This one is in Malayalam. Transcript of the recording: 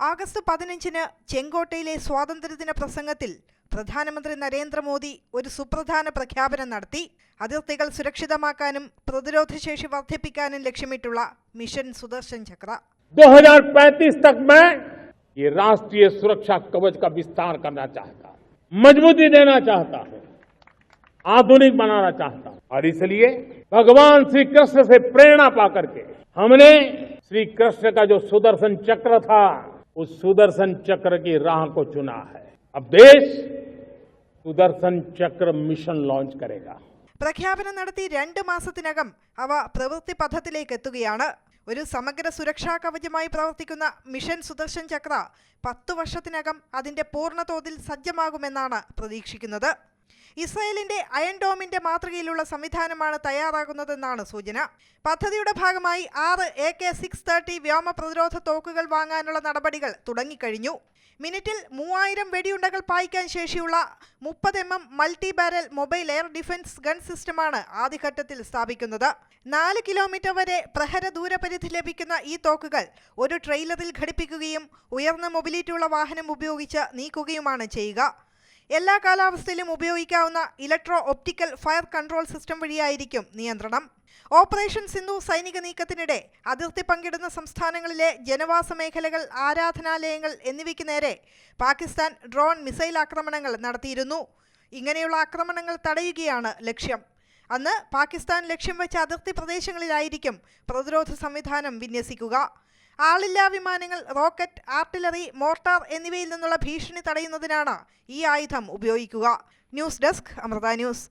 ആഗസ്റ്റ് പതിനഞ്ചിന് ചെങ്കോട്ടയിലെ സ്വാതന്ത്ര്യദിന പ്രസംഗത്തിൽ പ്രധാനമന്ത്രി നരേന്ദ്രമോദി ഒരു സുപ്രധാന പ്രഖ്യാപനം നടത്തി അതിർത്തികൾ സുരക്ഷിതമാക്കാനും പ്രതിരോധശേഷി വർദ്ധിപ്പിക്കാനും ലക്ഷ്യമിട്ടുള്ള മിഷൻ സുദർശൻ ചക്ര 2035 तक मैं ये राष्ट्रीय सुरक्षा कवच का विस्तार करना चाहता हूं मजबूती देना चाहता हूं आधुनिक बनाना चाहता हूं और इसलिए भगवान श्री कृष्ण से प्रेरणा पाकर के हमने श्री कृष्ण का जो सुदर्शन चक्र था उस सुदर्शन चक्र की राह को चुना है अब देश सुदर्शन चक्र मिशन लॉन्च करेगा പ്രഖ്യാപനം നടത്തി രണ്ട് മാസത്തിനകം അവ പ്രവൃത്തി പഥത്തിലേക്ക് എത്തുകയാണ് ഒരു സമഗ്ര സുരക്ഷാ കവചമായി പ്രവർത്തിക്കുന്ന മിഷൻ സുദർശൻ ചക്ര പത്തു വർഷത്തിനകം അതിന്റെ പൂർണ്ണതോതിൽ സജ്ജമാകുമെന്നാണ് പ്രതീക്ഷിക്കുന്നത് ഇസ്രായേലിന്റെ അയൺ ഡോമിന്റെ മാതൃകയിലുള്ള സംവിധാനമാണ് തയ്യാറാകുന്നതെന്നാണ് സൂചന. പദ്ധതിയുടെ ഭാഗമായി ആറ് എ കെ സിക്സ് തേർട്ടി വ്യോമ പ്രതിരോധ തോക്കുകൾ വാങ്ങാനുള്ള നടപടികൾ തുടങ്ങിക്കഴിഞ്ഞു. മിനിറ്റിൽ മൂവായിരം വെടിയുണ്ടകൾ പായിക്കാൻ ശേഷിയുള്ള മുപ്പത് M M multi barrel mobile air defence gun സിസ്റ്റമാണ് ആദ്യഘട്ടത്തിൽ സ്ഥാപിക്കുന്നത്. നാല് കിലോമീറ്റർ വരെ പ്രഹര ദൂരപരിധി ലഭിക്കുന്ന ഈ തോക്കുകൾ ഒരു ട്രെയിലറിൽ ഘടിപ്പിക്കുകയും ഉയർന്ന മൊബിലിറ്റിയുള്ള വാഹനം ഉപയോഗിച്ച് നീക്കുകയുമാണ് ചെയ്യുക. എല്ലാ കാലാവസ്ഥയിലും ഉപയോഗിക്കാവുന്ന electro optical fire control system വഴിയായിരിക്കും നിയന്ത്രണം. ഓപ്പറേഷൻ സിന്ധു സൈനിക നീക്കത്തിനിടെ അതിർത്തി പങ്കിടുന്ന സംസ്ഥാനങ്ങളിലെ ജനവാസ മേഖലകൾ ആരാധനാലയങ്ങൾ എന്നിവയ്ക്ക് നേരെ പാകിസ്ഥാൻ ഡ്രോൺ മിസൈൽ ആക്രമണങ്ങൾ നടത്തിയിരുന്നു. ഇങ്ങനെയുള്ള ആക്രമണങ്ങൾ തടയുകയാണ് ലക്ഷ്യം. അന്ന് പാകിസ്ഥാൻ ലക്ഷ്യം വെച്ച അതിർത്തി പ്രദേശങ്ങളിലായിരിക്കും പ്രതിരോധ സംവിധാനം വിന്യസിക്കുക. ആളില്ലാ വിമാനങ്ങൾ റോക്കറ്റ് ആർട്ടിലറി മോർട്ടാർ എന്നിവയിൽ നിന്നുള്ള ഭീഷണി തടയുന്നതിനാണ് ഈ ആയുധം ഉപയോഗിക്കുക. News desk Amrita news.